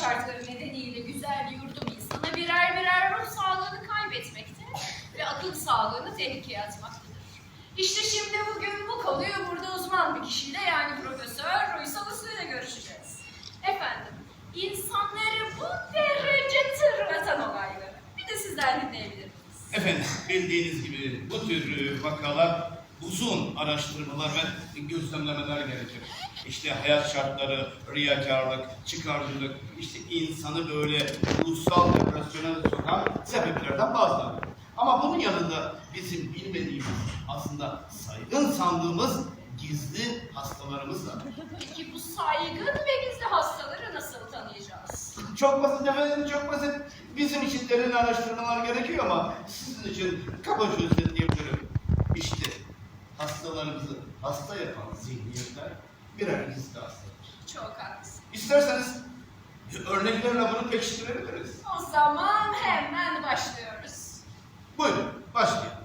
şartları nedeniyle güzel yurdum insana birer birer ruh sağlığını kaybetmekte ve akıl sağlığını tehlikeye atmaktadır. İşte şimdi bugün bu konuyu burada uzman bir kişiyle yani Profesör Uysal Uslu ile görüşeceğiz. Efendim, insanları bu derece tırmatan olayları. Bir de sizden dinleyebilir miyiz? Efendim bildiğiniz gibi bu tür vakalar uzun araştırmalar ve gözlemlemeler gerekir. İşte hayat şartları, riyakarlık, çıkarcılık, işte insanı böyle ruhsal depresyona sokan sebeplerden bazıları. Ama bunun yanında bizim bilmediğimiz aslında saygın sandığımız gizli hastalarımız var. Peki bu saygın ve gizli hastaları nasıl tanıyacağız? Çok basit efendim, çok basit. Bizim için derin araştırmalar gerekiyor ama sizin için kabaca özetleyebilirim. İşte hastalarımızı hasta yapan zihniyetler birer hastalar. Çok haklısın. İsterseniz örneklerle bunu pekiştirebiliriz. O zaman hemen başlıyoruz. Buyurun, başlayalım.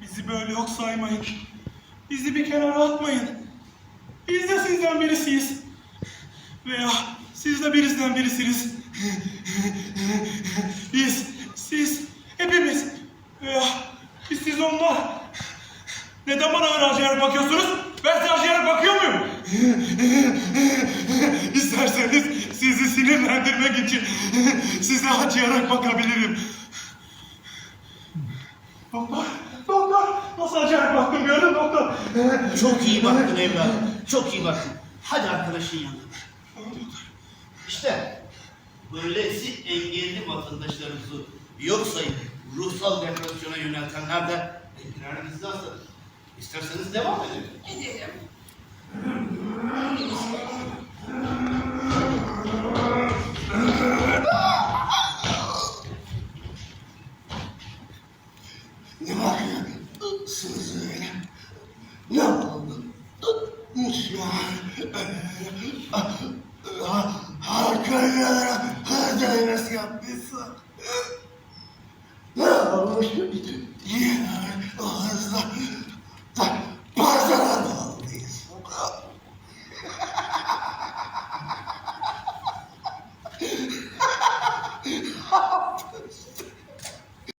Bizi böyle yok saymayın. Bizi bir kenara atmayın. Biz de sizden birisiyiz. Veya siz de birizden birisiniz. Biz, siz, hepimiz. Veya biz siz onlar. Neden bana öyle acıyarak bakıyorsunuz? Ben size acıyarak bakıyor muyum? İsterseniz sizi sinirlendirmek için size acıyarak bakabilirim. Doktor, doktor. Nasıl acayip baktım gördün doktor. Çok iyi baktın evladım, çok iyi baktın. Hadi arkadaşın yanına. İşte böylesi engelli vatandaşlarımızı yok sayıp ruhsal depresyona yöneltenler de gizli hastadır. İsterseniz devam edelim. Edelim. Ne var ya? Siz öyle. Ne oldu? Müslüman. Yapmışsın. Ne olmuş? Yani ağızda